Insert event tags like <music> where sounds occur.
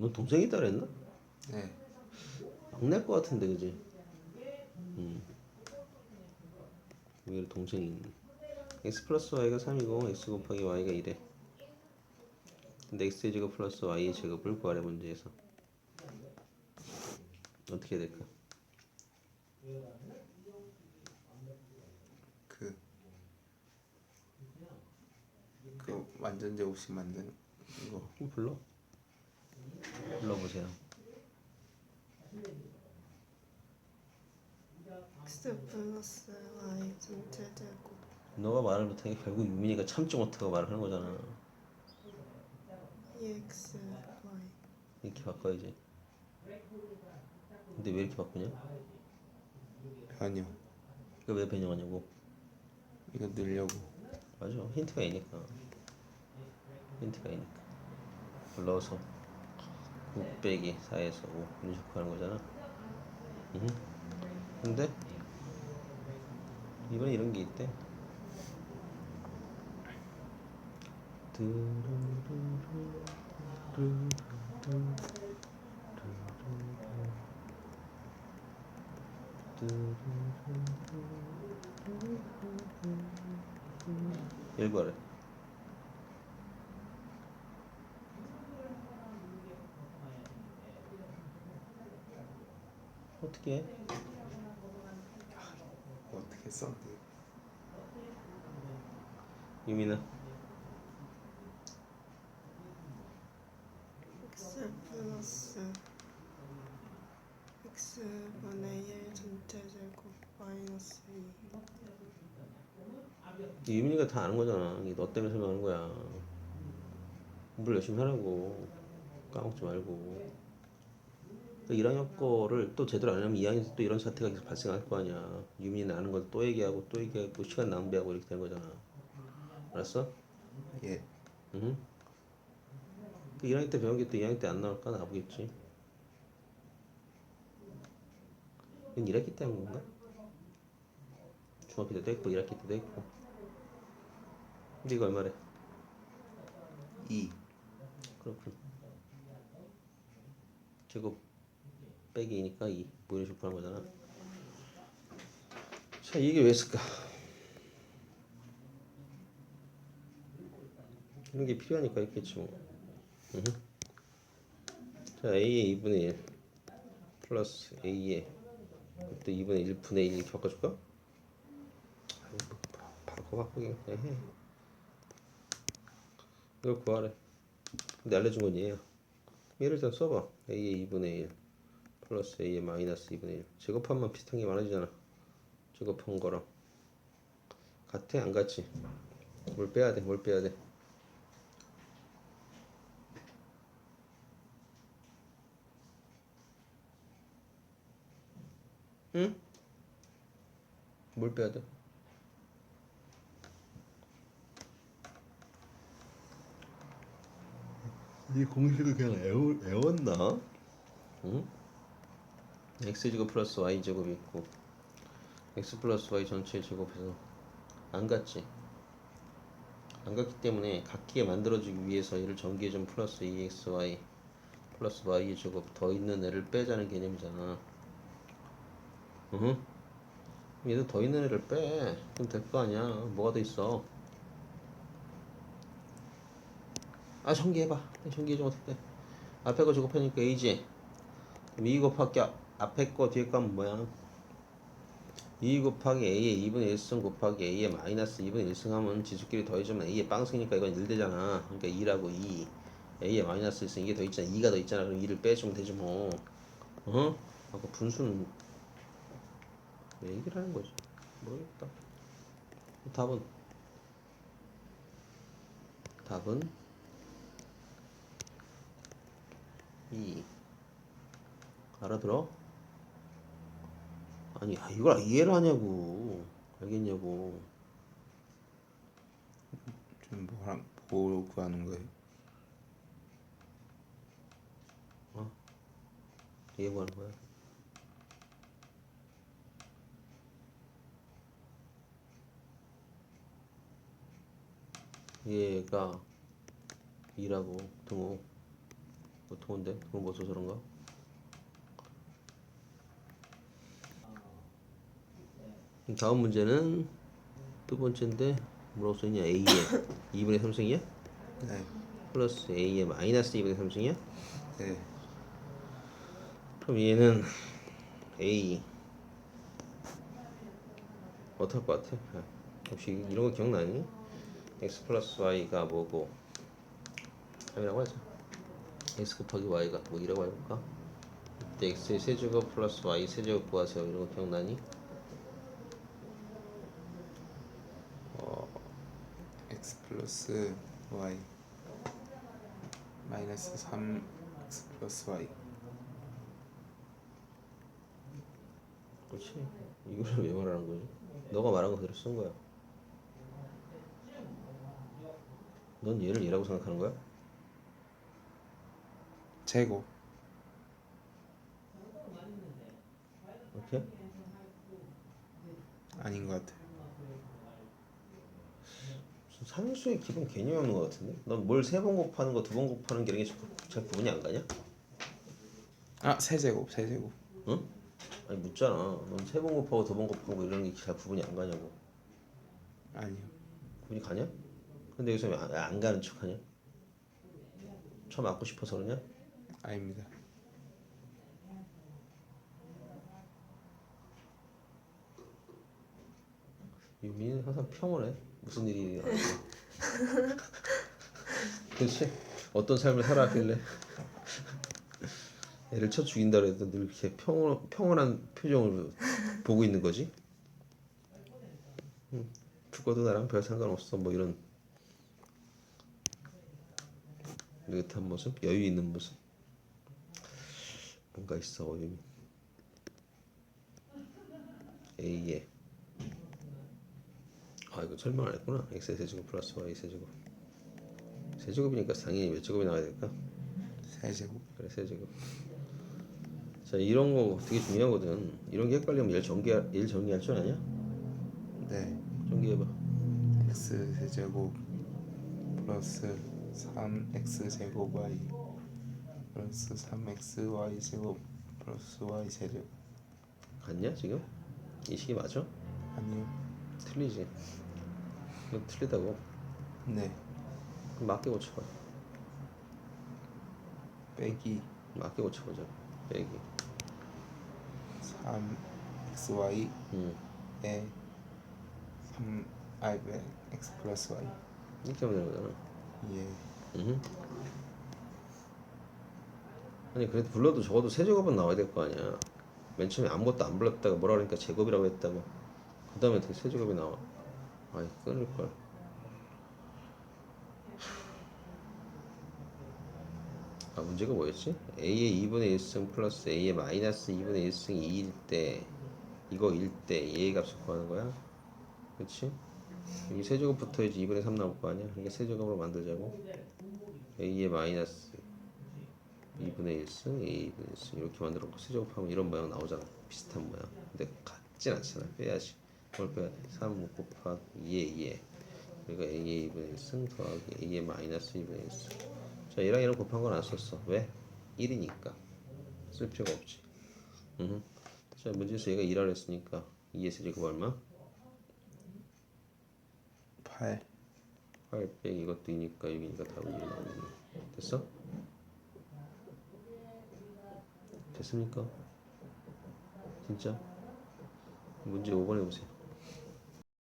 너 동생이 있다 그랬나? 네. 막내일 것 같은데 그지? 음. 의외로 동생이 있네. x 플러스 y가 3이고 x 곱하기 y가 1에 근데 x의 제곱 플러스 y의 제곱을 구하래 문제에서 어떻게 해야 될까? 그, 그 완전 제곱식 만드는 거. 한번 불러 불러보세요. 제곱 너가 말을 못하니까 결국 유민이가 참지 못하고 말을 하는 거잖아. 2x y. 이렇게 바꿔야지. 근데 왜 이렇게 바꾸냐? 변형. 이거 왜 변형하냐고? 이거 넣으려고. 맞아. 힌트가 있니까. 힌트가 있니까. 불러서 9 빼기 4에서 5 이런 식으로 하는 거잖아 응. 근데 이번에 이런 게 있대 일과래 어떻게? 해? 어떻게 써? 유민아 x 플러스 x분의 1 전체 제곱 마이너스 2 유민이가 다 아는 거잖아. 이게 너 때문에 설명하는 거야. 공부를 열심히 하라고. 까먹지 말고 또 1학년 거를 또 제대로 안 하면 2학년 또 이런 사태가 계속 발생할 거 아니야 유민이는 아는 걸 또 얘기하고 또 얘기하고 시간 낭비하고 이렇게 되는 거잖아 알았어? 예. 응? 그 1학년 때 배운 게 또 2학년 때 안 나올까 나오겠지. 이건 1학기 때 한 건가? 중학교 때도 했고 1학기 때도 했고. 근데 이거 얼마래? 2. 그렇군. 제곱 빼기 2니까 2. 뭐 이런 식으로 하는 거잖아. 자, 이게 왜 있을까? 이런 게 필요하니까 있겠지 뭐. 자, a의 2분의 1 플러스 a의 또 2분의 1분의 1 이렇게 바꿔줄까? 아니, 뭐, 바- 바꿔 바꾸긴 그냥 해. 이걸 구하래. 근데 알려준 건 얘야. 얘를 일단 써봐. a의 2분의 1 플러스 a의 마이너스 2분의 1 제곱하면 비슷한 게 많아지잖아. 제곱한 거랑 같아 안 같지? 뭘 빼야 돼? 뭘 빼야 돼? 응? 뭘 빼야 돼? 이 공식을 그냥 애웠나? 응? X제곱 플러스 y제곱이 있고 x 플러스 y 전체 제곱해서 안 같지? 안 같기 때문에 같게 만들어주기 위해서 얘를 점 플러스 2xy 플러스 y의 제곱 더 있는 애를 빼자는 개념이잖아. 응? 얘도 더 있는 애를 빼. 그럼 될 거 아니야. 뭐가 더 있어? 아좀 어떻게 돼 앞에 거 제곱하니까 a지? 그럼 2 곱하기 앞- 앞에 거 뒤에 거 뭐야? 2 곱하기 a의 2분의 1승 곱하기 a의 마이너스 2분의 1승 하면 지수끼리 더해주면 a의 빵승이니까 이건 1 되잖아. 그러니까 2라고 2 a의 마이너스 1승 이게 더 있잖아. 2가 더 있잖아. 그럼 2를 빼주면 되지 뭐. 어? 아까 분수는 왜 얘기를 하는 거지? 모르겠다. 답은? 답은? 2 알아들어? 아니 아, 이걸 이해를 하냐고 알겠냐고 좀 뭐랑 뭐 구하는 거예요? 이해 뭐 하는 거야? 얘가 2라고 등호 보통 온데 그건 뭐 써서 그런가? 그럼 다음 문제는 두 번째인데 뭐라고 써있냐 a에 2분의 <laughs> 3승이야? 네. 플러스 a에 마이너스 2분의 3승이야? 네. 그럼 얘는 a 어떨 것 같아? 아, 혹시 이런 거 기억나니? x 플러스 y가 뭐고 3이라고 하자 x 곱하기 y가 뭐 이라고 해볼까? x의 세제곱 플러스 y 세제곱 구하세요 이런 거 기억나니? x 플러스 y 마이너스 3 x 플러스 y 그렇지 이거를 왜 말하는 거지? 너가 말한 거 그대로 쓴 거야 넌 얘를 얘라고 생각하는 거야? 제곱 오케이? 아닌 것. 무슨 상수의 기본 개념이 없는 것 같은데? 넌 뭘 세 번 곱하는 거 두 번 곱하는 게 이런 게잘 구분이 안 가냐? 아 세제곱 세제곱 응? 아니 묻잖아. 넌 세 번 곱하고 두 번 곱하고 이런 게 잘 구분이 안 가냐고. 아니요. 구분이 가냐? 근데 여기서 왜 안, 안 가는 척하냐? 처음 맞고 싶어서 그러냐? 아닙니다. 유민은 항상 평온해. 무슨 일이 일어나도. 그렇지? 어떤 삶을 살아왔길래 애를 쳐 죽인다 그래도 늘 이렇게 평온, 평온한 표정으로 보고 있는 거지? 응. 죽어도 나랑 별 상관없어 뭐 이런 느긋한 모습, 여유 있는 모습 뭔가 있어 유민 A에 아 이거 설명 안 했구나 x 세제곱 플러스 y 세제곱 세제곱이니까 당연히 몇 제곱이 나와야 될까? 세제곱 그래 세제곱 자 이런 거 되게 중요하거든 이런 게 헷갈리면 얘 정리 얘 정리할 줄 아냐? 네. 정리해봐 x 세제곱 플러스 3x 제곱 y 플러스 3x y 제곱 플러스 y 세제곱 같냐 지금? 이 식이 맞아? 아니요. 틀리지 이거 틀리다고. 네. 그럼 맞게 고쳐봐 빼기. 맞게 고쳐보자. 빼기. 3xy 음. 에 3 아이 왜 x 플러스 y. 이렇게 하면 되는 거잖아. 예. 음. 아니 그래도 불러도 적어도 세 제곱은 나와야 될 거 아니야. 맨 처음에 아무것도 안 불렀다가 뭐라 그러니까 제곱이라고 했다고. 그 다음에 어떻게 세 제곱이 나와 아이 끊을걸. 아 문제가 뭐였지? a의 2분의 1승 플러스 a의 마이너스 2분의 1승이 2일 때 이거 1때 얘의 값을 구하는 거야? 그렇지? 여기 세제곱 붙어야지 2분의 3 나올 거 아니야? 그러니까 세제곱으로 만들자고? A의 마이너스 2분의 1승 a 2분의 1승. 이렇게 만들었고 세제곱하면 이런 모양 나오잖아. 비슷한 모양. 근데 같진 않잖아. 빼야지 뭘 빼야 돼? 3 곱하기 2의 2에 그러니까 a의 2분의 1승 더하기 a의 마이너스 2분의 1승 자 얘랑 얘랑 곱한 건 안 썼어 왜? 1이니까 쓸 필요가 없지 음. 자 문제에서 얘가 2라 했으니까 2의 세제곱 얼마? 8 8 빼기 이것도 2니까 6이니까 답은 1 나오네 됐어? 됐습니까? 진짜? 문제 5번 해보세요